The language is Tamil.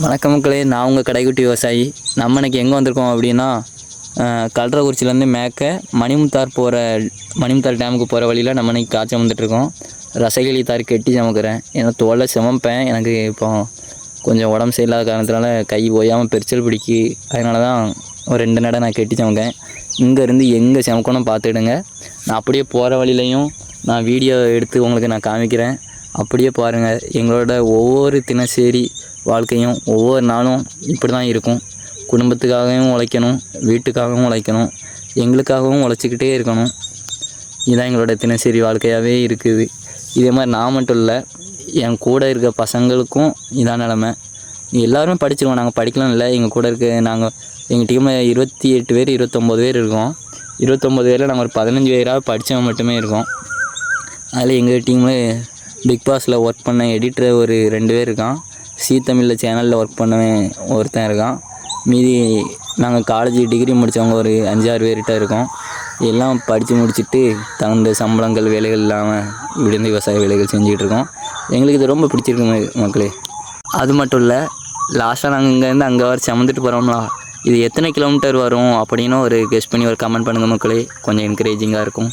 வணக்கம் மக்களே நான் உங்கள் கடைக்குட்டி விவசாயி. நம்ம இன்னைக்கு எங்கே வந்திருக்கோம் அப்படின்னா அஹ், கல்றகுறிச்சிலேருந்து மேற்க மணிமுத்தார் போகிற மணிமுத்தார் டேமுக்கு போகிற வழியில் நம்ம இன்றைக்கி காய்ச்சல் வந்துட்டுருக்கோம் ரசகிளி தார் கெட்டி சமைக்கிறேன். ஏன்னா தோலை சமைப்பேன் எனக்கு இப்போ கொஞ்சம் உடம்பு சரியில்லாத காரணத்தினால கை ஓயாமல் பெரிச்சல் பிடிக்கி. அதனால தான் ஒரு ரெண்டு நடை நான் கெட்டி சமைக்கேன். இங்கேருந்து எங்கே சமைக்கணும் பார்த்துடுங்க. நான் அப்படியே போகிற வழியிலையும் நான் வீடியோ எடுத்து உங்களுக்கு நான் காமிக்கிறேன். அப்படியே பாருங்கள் எங்களோட ஒவ்வொரு தினசரி வாழ்க்கையும் ஒவ்வொரு நாளும் இப்படி தான் இருக்கும். குடும்பத்துக்காகவும் உழைக்கணும் வீட்டுக்காகவும் உழைக்கணும் எங்களுக்காகவும் உழைச்சிக்கிட்டே இருக்கணும். இதுதான் எங்களோட தினசரி வாழ்க்கையாகவே இருக்குது. இதே மாதிரி நான் மட்டும் இல்லை என் கூட இருக்க பசங்களுக்கும் இதான் நிலமை. எல்லாருமே படிச்சிருவோம். நாங்கள் படிக்கலாம் இல்லை எங்கள் கூட இருக்க நாங்கள் எங்கள் டீமில் இருபத்தி எட்டு பேர் இருபத்தொம்போது பேர் இருக்கோம். இருபத்தொம்போது பேரில் நாங்கள் ஒரு பதினஞ்சு பேராக படித்தவங்க மட்டுமே இருக்கோம். அதில் எங்கள் டீமில் பிக் பாஸில் ஒர்க் பண்ண எடிட்டர் ஒரு ரெண்டு பேர் இருக்கான். சி தமிழில் சேனலில் ஒர்க் பண்ணவன் ஒருத்தன் இருக்கான். மீதி நாங்கள் காலேஜ் டிகிரி முடித்தவங்க ஒரு அஞ்சாறு பேர்கிட்ட இருக்கோம். எல்லாம் படித்து முடிச்சுட்டு தகுந்த சம்பளங்கள் வேலைகள் இல்லாமல் விழுந்து விவசாய வேலைகள் செஞ்சிகிட்ருக்கோம் இருக்கோம். எங்களுக்கு இது ரொம்ப பிடிச்சிருக்கு மக்களே. அது மட்டும் இல்லை லாஸ்ட்டாக நாங்கள் இங்கேருந்து அங்கே வர சமந்துட்டு போகிறோம்லா இது எத்தனை கிலோமீட்டர் வரும் அப்படின்னு ஒரு கெஸ்ட் பண்ணி ஒரு கமெண்ட் பண்ணுங்கள் மக்களே. கொஞ்சம் என்கரேஜிங்காக இருக்கும்.